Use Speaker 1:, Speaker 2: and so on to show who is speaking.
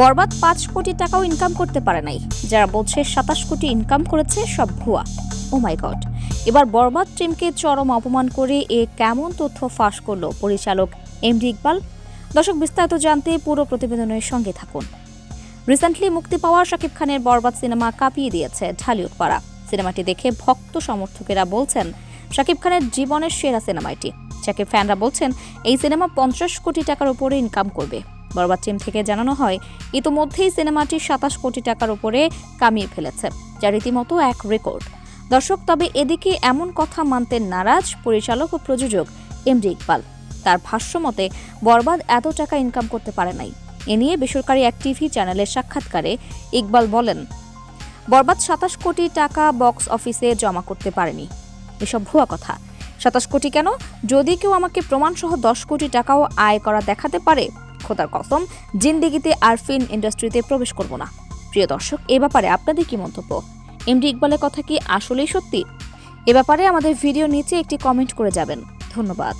Speaker 1: বরবাদ পাঁচ কোটি টাকাও ইনকাম করতে পারে নাই। যারা বলছে সাতাশ কোটি ইনকাম করেছে সব ভুয়া। ও মাই গড এবার বরবাদ টিমকে চরম অপমান করে এ কেমন তথ্য ফাঁস করল পরিচালক এমডি ইকবাল? দর্শক, বিস্তারিত জানতে পুরো প্রতিবেদনের সঙ্গে থাকুন। রিসেন্টলি মুক্তি পাওয়া শাকিব খানের বরবাদ সিনেমা কাঁপিয়ে দিয়েছে ঢালিউড পাড়া সিনেমাটি দেখে ভক্ত সমর্থকেরা বলছেন, শাকিব খানের জীবনের সেরা সিনেমা এটি। শাকিব ফ্যানরা বলছেন, এই সিনেমা পঞ্চাশ কোটি টাকার উপরে ইনকাম করবে। বরবাদ টিম থেকে জানানো হয়, ইতোমধ্যেই সিনেমাটি সাতাশ কোটি টাকার উপরে কামিয়ে ফেলেছে, যা রীতিমতো এক রেকর্ড। দর্শক, তবে এদিকে এমন কথা মানতে নারাজ পরিচালক ও প্রযোজক এম এমডি ইকবাল। তার ভাষ্য মতে, বরবাদ এত টাকা ইনকাম করতে পারে নাই। এ নিয়ে বেসরকারি এক টিভি চ্যানেলের সাক্ষাৎকারে ইকবাল বলেন, বরবাদ সাতাশ কোটি টাকা বক্স অফিসে জমা করতে পারেনি। এসব ভুয়া কথা। সাতাশ কোটি কেন? যদি কেউ আমাকে প্রমাণসহ দশ কোটি টাকাও আয় করা দেখাতে পারে খোদার কসম, জিন্দিগিতে আর ফিল্ম ইন্ডাস্ট্রিতে প্রবেশ করব না। প্রিয় দর্শক, এ ব্যাপারে আপনাদের কি মন্তব্য? এমডি ইকবালের কথা কি আসলেই সত্যি? এ ব্যাপারে আমাদের ভিডিও নিচে একটি কমেন্ট করে যাবেন। ধন্যবাদ।